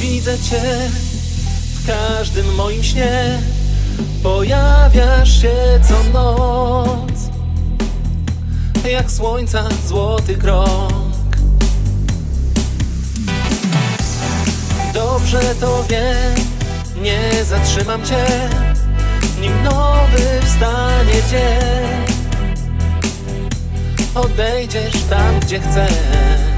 widzę cię w każdym moim śnie. Pojawiasz się co noc, jak słońca złoty krok. Dobrze to wiem, nie zatrzymam cię, nim nowy wstanie dzień. Odejdziesz tam, gdzie chcesz.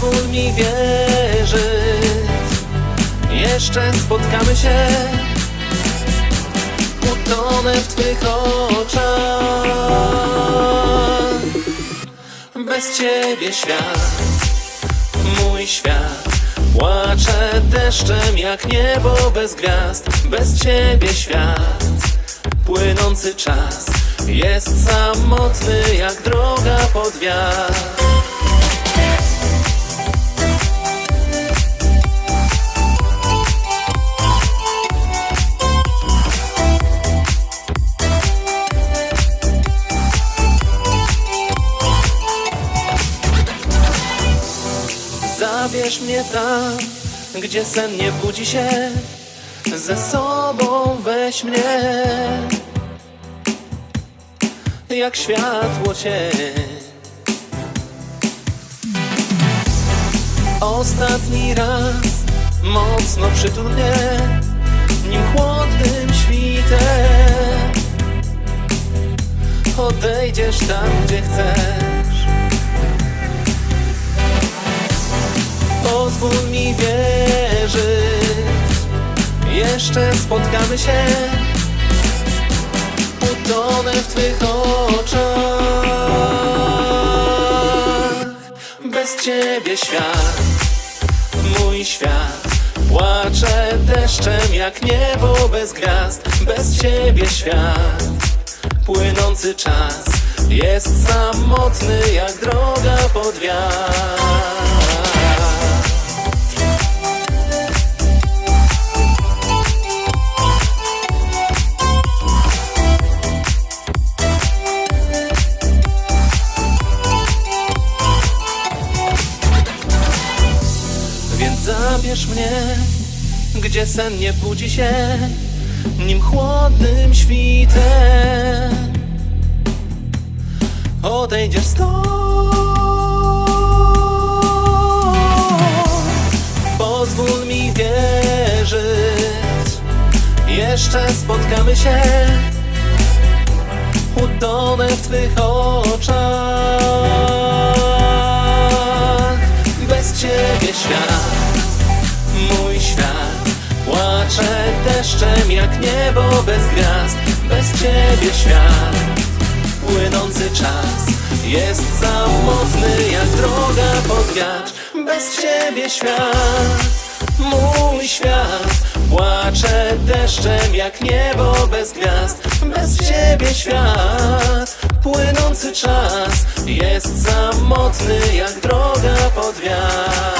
Pozwól mi wierzyć, jeszcze spotkamy się. Utonę w Twych oczach. Bez Ciebie świat, mój świat, płacze deszczem jak niebo bez gwiazd. Bez Ciebie świat, płynący czas, jest samotny jak droga pod wiatr. Zabierz mnie tam, gdzie sen nie budzi się Ze sobą weź mnie. Jak światło cień. Ostatni raz mocno przytul mnie Nim chłodnym świtem. Odejdziesz tam, gdzie chcesz Pozwól mi wierzyć. Jeszcze spotkamy się. Utonę w Twych oczach. Bez Ciebie świat Mój świat. Płacze deszczem jak niebo bez gwiazd. Bez Ciebie świat Płynący czas. Jest samotny jak droga pod wiatr Więc zabierz mnie, gdzie sen nie budzi się, nim chłodnym świtem odejdziesz stąd. Pozwól mi wierzyć, jeszcze spotkamy się, utonę w Twych oczach. Płacze deszczem jak niebo bez gwiazd Bez Ciebie świat. Płynący czas Jest samotny jak droga pod wiatr Bez Ciebie świat. Mój świat Płacze deszczem jak niebo bez gwiazd Bez Ciebie świat. Płynący czas Jest samotny jak droga pod wiatr